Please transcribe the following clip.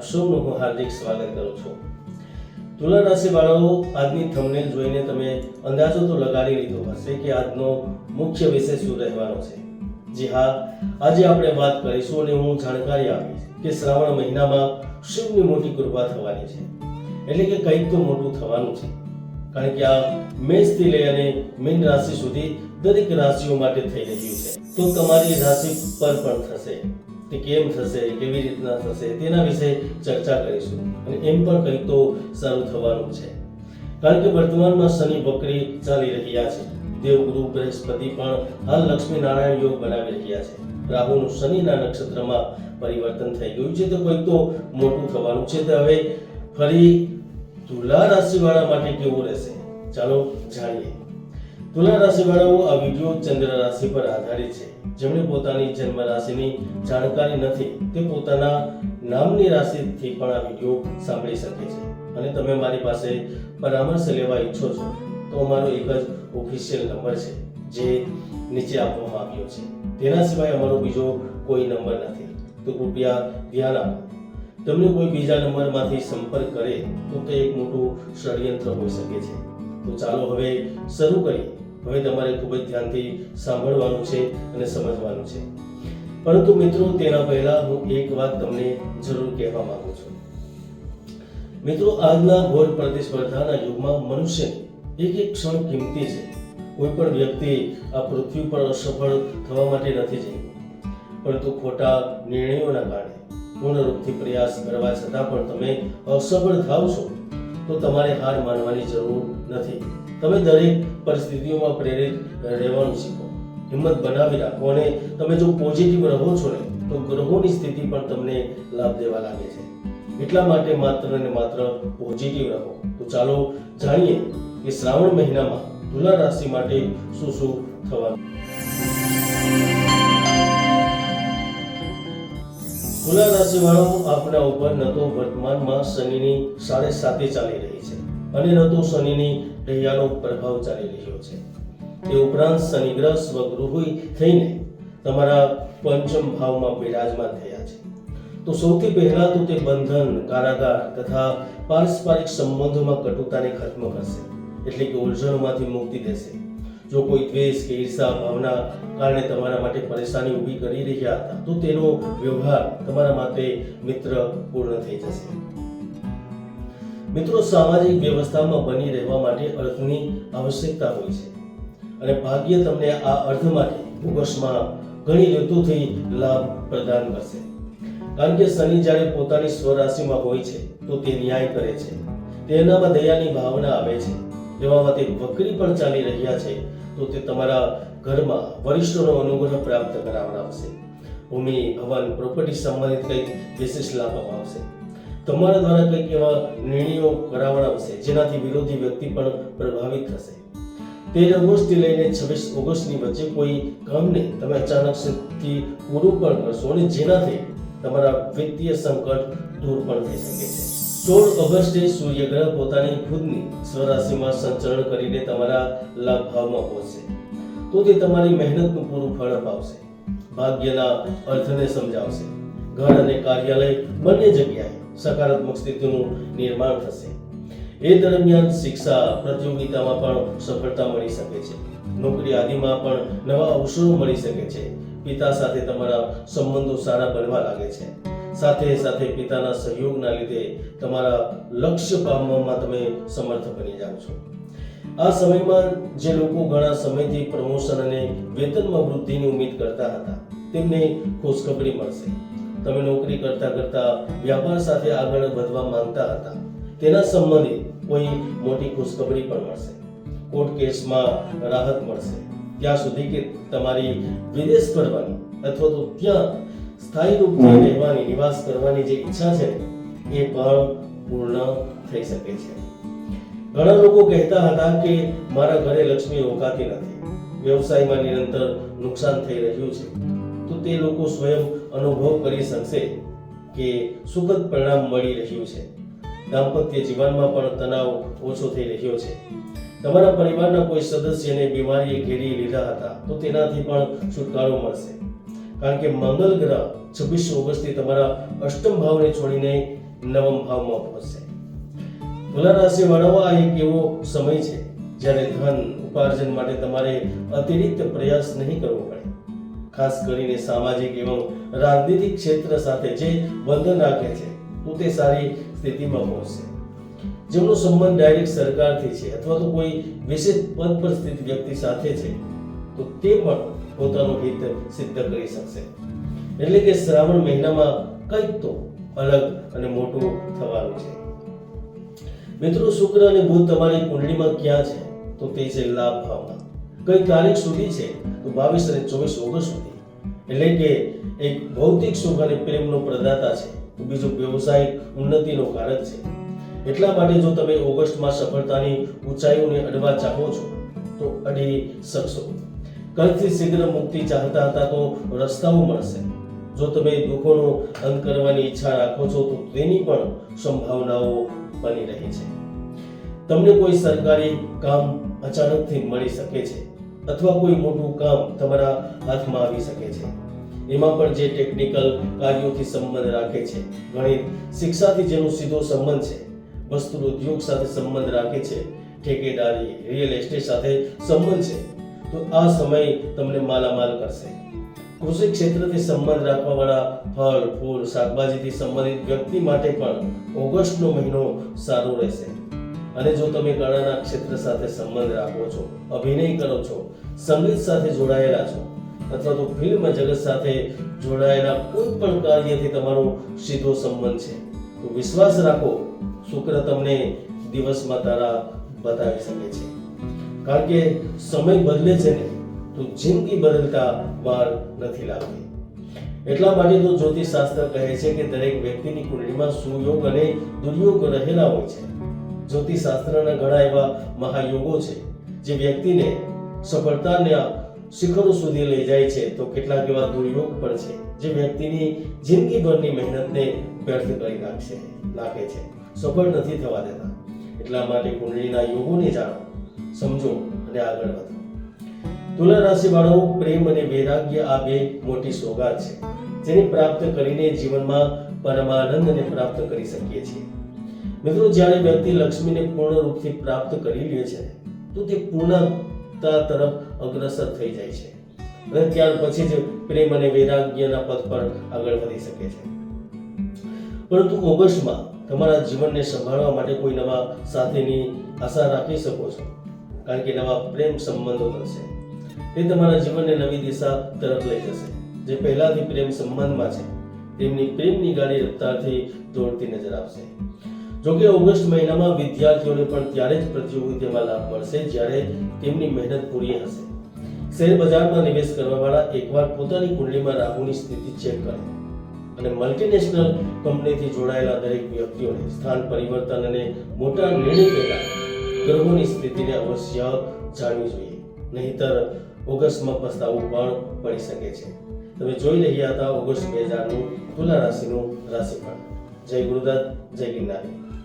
સૌનું હાર્દિક સ્વાગત કરું છું. તુલા રાશિ વાળાઓ આજની થંબનેલ જોઈને તમે અંદાજો તો લગાડી લીધો હશે કે આજનો મુખ્ય વિષય શું રહેવાનો છે. જી હા, આજે આપણે વાત કરીશું અને હું જાણકારી આપીશ કે શ્રાવણ મહિનામાં શિવની મોટી કૃપા થવાની છે. એટલે કે કંઈક તો મોટું થવાનું છે. કારણ કે આ મેષથી લઈ અને મીન રાશિ સુધી દરેક રાશિઓ માટે થઈ રહ્યું છે. તો તમારી રાશિ પર પણ થશે. તે કેમ થશે, કેવી રીતના થશે, તેના વિશે ચર્ચા કરીશું. અને એમ પણ કંઈક તો સારું થવાનું છે. કારણ કે વર્તમાનમાં શનિ બકરી ચાલી રહ્યા છે. દેવગુરુ, બૃહસ્પતિ પણ હાલ લક્ષ્મી નારાયણ યોગ બનાવી રહ્યા છે. રાહુનું શનિના નક્ષત્રમાં પરિવર્તન થઈ ગયું છે, તો કંઈક તો મોટું થવાનું છે. તો હવે ફરી તુલા રાશિવાળા માટે કેવું રહેશે? ચાલો જાણીએ. તુલા રાશિવાળાઓ આ વીડિયો ચંદ્ર રાશિ પર આધારિત છે. જેમણે પોતાની જન્મ રાશિની જાણકારી નથી, તે પોતાના નામની રાશિથી પણ આ વીડિયો સાંભળી શકે છે. અને તમે મારી પાસે પરામર્શ લેવા ઈચ્છો છો, તો અમારો એક જ ઓફિશિયલ નંબર છે, જે નીચે આપવામાં આવ્યો છે. તેના સિવાય અમારો બીજો કોઈ નંબર નથી, તો કૃપયા ધ્યાન આપો. તમને કોઈ બીજા નંબરમાંથી સંપર્ક કરે, તો તે એક મોટું ષડયંત્ર હોઈ શકે છે. તો ચાલો હવે શરૂ કરીએ. હવે તમારે ખૂબ જ ધ્યાનથી સાંભળવાનું છે અને સમજવાનું છે. પરંતુ મિત્રો, તેના પહેલા હું એક વાત તમને જરૂર કહેવા માંગુ છું. મિત્રો, આજના ઘોર પ્રતિસ્પર્ધાના યુગમાં મનુષ્ય એક એક ક્ષણ કિંમતી છે. કોઈ પણ વ્યક્તિ આ પૃથ્વી પર અસફળ થવા માટે નથી જઈ. પરંતુ ખોટા નિર્ણયોના કારણે પૂર્ણ રૂપથી પ્રયાસ કરવા છતાં પણ તમે અસફળ થાવ છો. તો તમારે હાર માનવાની જરૂર નથી. તમે દરેક પરિસ્થિતિઓમાં પ્રેરિત રહેવાનું શીખો. હિંમત બનાવી રાખો અને તમે જો પોઝિટિવ રહો છો ને, તો ગ્રહોની સ્થિતિ પણ તમને લાભ દેવા લાગે છે. એટલા માટે માત્ર ને માત્ર પોઝિટિવ રહો. તો ચાલો જાણીએ કે શ્રાવણ મહિનામાં તુલા રાશિ માટે શું શું થવાનું? તુલા રાશિ વાળો આપના ઉપર નતો વર્તમાનમાં શનિની સાડે સાતે ચાલી રહી છે અને નતો શનિની દૈયાનો પ્રભાવ ચાલી રહ્યો છે. તે ઉપરાંત શનિ ગ્રહ સ્વગૃહી થઈને તમારા પંચમ ભાવમાં બિરાજમાન થયા છે. તો સૌથી પહેલા તો તે બંધન, કારાગાર તથા પારસ્પરિક સંબંધોમાં કટુતાને ખત્મ કરશે. એટલે કે ઉલઝણમાંથી મુક્તિ દેશે. જો કોઈ દ્વેષ કે ઈર્ષા, ભાવના કારણે તમારા માટે પરેશાની ઊભી કરી રહ્યા તો તેનો વ્યવહાર તમારા માટે મિત્ર પૂર્ણ થઈ જશે. મિત્રો, સામાજિક વ્યવસ્થામાં બની રહેવા માટે અર્થની આવશ્યકતા હોય છે. અને ભાગ્ય તમને આ અર્થ માટે ભૂગર્ષમાં ઘણી ઋતુથી લાભ પ્રદાન કરશે. કારણ કે શનિ જ્યારે પોતાની સ્વરાશિમાં હોય છે, તો તે ન્યાય કરે છે. તેનામાં દયાની ભાવના આવે છે. એવામાં તે વક્રી પણ ચાલી રહ્યા છે, તો તે તમારા ઘરમાં વરિષ્ઠોનો અનુગ્રહ પ્રાપ્ત કરાવડાવશે ભૂમિ ભવન પ્રોપર્ટી સંબંધિત કંઈક વિશેષ લાભ અપાવશે તમારા દ્વારા કંઈક એવા નિર્ણયો કરાવડાવશે જેનાથી વિરોધી વ્યક્તિ પણ પ્રભાવિત થશે. તેર ઓગસ્ટથી લઈને છવ્વીસ ઓગસ્ટની વચ્ચે કોઈ કામને તમે અચાનકથી પૂરું પણ કરશો અને જેનાથી તમારા વિત્તીય સંકટ દૂર પણ થઈ શકે છે. સોળ ઓગસ્ટે સૂર્યગ્રહ પોતાની ખુદની સ્વરાશિમાં સંચરણ કરીને તમારા લાભ ભાવમાં પહોંચશે. તો તે તમારી મહેનતનું પૂરું ફળ અપાવશે. ભાગ્યના અર્થને સમજાવશે. ઘર અને કાર્યાલય બંને જગ્યાએ સકારાત્મક સ્થિતિનું નિર્માણ થશે. એ દરમિયાન શિક્ષા, પ્રતિયોગિતામાં પણ સફળતા મળી શકે છે. નોકરી આદિમાં પણ નવા અવસરો મળી શકે છે. પિતા સાથે તમારા સંબંધો સારા બનવા લાગે છે. સાથે સાથે પિતાના સહયોગના લીધે તમારા લક્ષ્ય પામવામાં તમે સમર્થ બની જાઓ છો. આ સમયમાં જે લોકો ઘણા સમયથી પ્રમોશન અને વેતનમાં વૃદ્ધિની ઉમ્મીદ કરતા હતા, તેમને ખુશખબરી મળશે. તમે નોકરી કરતા કરતા વ્યાપાર સાથે આગળ વધવા માંગતા હતા, તેના સંબંધિત કોઈ મોટી ખુશખબરી પણ મળશે. કોર્ટ કેસમાં રાહત મળશે. ત્યાં સુધી કે તમારી વિદેશ ફરવાની અથવા તો ત્યાં સ્થાયી રૂપથી રહેવાની નિવાસ કરવાની જે ઈચ્છા છે એ પણ પૂર્ણ થઈ શકે છે. ઘણા લોકો કહેતા હતા કે મારા ઘરે લક્ષ્મી રોકાતી નથી. વ્યવસાયમાં નિરંતર નુકસાન થઈ રહ્યું છે. તો તે લોકો સ્વયં અનુભવ કરી શકશે કે સુખદ પરિણામ મળી રહ્યું છે. દાંપત્ય જીવનમાં પણ તણાવ ઓછો થઈ રહ્યો છે. તમારા પરિવારના કોઈ સદસ્યને બીમારીએ ઘેરી લીધા હતા તો તેનાથી પણ છુટકારો મળશે. કારણ કે મંગળ ગ્રહ છવ્વીસ ઓગસ્ટથી તમારા અષ્ટમ ભાવને છોડીને નવમ ભાવમાં પહોંચશે. તુલા રાશિ વાળાઓ આ એક એવો સમય છે જ્યારે ધન ઉપાર્જન માટે તમારે અતિરિક્ત પ્રયાસ નહીં કરવો પડે. ખાસ કરીને સામાજિક એવં રાજનીતિક ક્ષેત્ર સાથે જે બંધન રાખે છે, તો તે સારી સ્થિતિમાં પહોંચશે. જેમનો સંબંધ ડાયરેક્ટ સરકારથી છે અથવા તો કોઈ વિશેષ પદ પર સ્થિત વ્યક્તિ સાથે છે તો તે પણ પોતાનું હિત સિદ્ધ કરી શકશે. એટલે કે શ્રાવણ મહિનામાં કંઈક તો અલગ અને મોટું થવાનું છે. મિત્રો, શુક્ર અને બુધ તમારી કુંડળીમાં ક્યાં છે? તો તે છે લાભ ભાવમાં કઈ તારીખ સુધી છે? તો બાવીસ અને ચોવીસ ઓગસ્ટ સુધી. એટલે કે એક ભૌતિક સુખ અને પ્રેમનો પ્રદાતા છે. તો બીજું વ્યવસાયિક ઉન્નતિનો કારક છે. એટલા માટે જો તમે ઓગસ્ટમાં સફળતાની ઊંચાઈઓને અડવા ચાહો છો, તો અડી શકશો. કર્જથી શીઘ્ર મુક્તિ ચાહતા હતા તો રસ્તાઓ મળશે. જો તમે દુઃખોનો અંત કરવાની ઈચ્છા રાખો છો, તો તેની પણ સંભાવનાઓ બની રહી છે. તમને કોઈ સરકારી કામ અચાનકથી મળી શકે છે અથવા કોઈ મોટું કામ તમારા હાથમાં આવી શકે છે. એમાં પણ જે ટેકનિકલ કાર્યોથી સંબંધ રાખે છે, ગણિત, શિક્ષાથી જેનો સીધો સંબંધ છે વસ્તુ ઉદ્યોગ સાથે સંબંધ રાખે છે, ઠેકેદારી રિયલ એસ્ટેટ સાથે સંબંધ છે તો આ સમય તમને માલામાલ કરશે. કૃષિ ક્ષેત્રથી સંબંધ રાખવાવાળા ફળ, ફૂલ, શાકભાજીથી સંબંધિત વ્યક્તિ માટે પણ ઓગસ્ટનો મહિનો સારો રહેશે. અને જો તમે કળાના ક્ષેત્ર સાથે સંબંધ રાખો છો, અભિનય કરો છો, સંગીત સાથે જોડાયેલા છો, અથવા તો ફિલ્મ જગત સાથે જોડાયેલા કોઈ પણ કાર્યથી તમારો સીધો સંબંધ છે, તો વિશ્વાસ રાખો, શુક્ર તમને દિવસમાં તારા બતાવી શકે છે. કારણ કે સમય બદલે છે ને, તો જિંદગી બદલતા વાર નથી લાગતી. એટલા માટે તો જ્યોતિષ શાસ્ત્ર કહે છે કે દરેક વ્યક્તિની કુંડળીમાં સુયોગ અને દુર્યોગ રહેલા હોય છે. જ્યોતિષ શાસ્ત્રના ઘણા એવા મહાયોગો છે, જે વ્યક્તિને સફળતાના શિખરો સુધી લઈ જાય છે, તો કેટલાક એવા દુર્યોગ પણ છે, જે વ્યક્તિની જિંદગીભરની મહેનતને વ્યર્થ કરી નાખશે, નાખે છે. સફળ નથી થવા દેતા. એટલા માટે કુંડળીના યોગોને જાણો. સમજો અને આગળ વધો. તુલા રાશિ વાળો પ્રેમ અને વૈરાગ્ય આ બે મોટી સોગાત છે, જેને પ્રાપ્ત કરીને જીવનમાં પરમાનંદને પ્રાપ્ત કરી શકીએ છીએ. મિત્રો, જ્યારે વ્યક્તિ લક્ષ્મીને પૂર્ણ રૂપથી પ્રાપ્ત કરી લે છે, તો તે પૂર્ણતા તરફ અગ્રસર થઈ જાય છે અને ત્યાર પછી જ પ્રેમ અને વૈરાગ્યના પદ પર આગળ વધી શકે છે. પરંતુ ઓગસ્ટમાં તમારા જીવનને સંભાળવા માટે કોઈ નવા સાથીની આશા રાખી શકો છો? કારણ કે નવા પ્રેમ સંબંધો બનશે તે તમારા જીવનને નવી દિશા તરફ લઈ જશે. જે પહેલાથી પ્રેમ સંબંધમાં છે, તેમની પ્રેમની ગાડી રફતારથી દોડતી નજર આવશે જોકે ઓગસ્ટ મહિનામાં વિદ્યાર્થીઓને પણ ત્યારે જ પ્રતિયોગિતામાં લાભ મળશે જ્યારે તેમની મહેનત પૂરી હશે. શેર બજારમાં નિવેશ કરવાવાળા એકવાર પોતાની કુંડલીમાં રાહુની સ્થિતિ ચેક કરે અને મલ્ટીનેશનલ કંપનીથી જોડાયેલા દરેક વ્યક્તિઓને સ્થાન પરિવર્તન અને મોટા નિર્ણય પહેલા ગ્રહોની સ્થિતિને અવશ્ય જાણવી જોઈએ. નહીતર ઓગસ્ટમાં પસ્તાવું પણ પડી શકે છે. તમે જોઈ રહ્યા હતા ઓગસ્ટ બે હજારનું તુલા રાશિનું રાશિફળ. જય ગુરુદત્ત, જય ગિરનારી.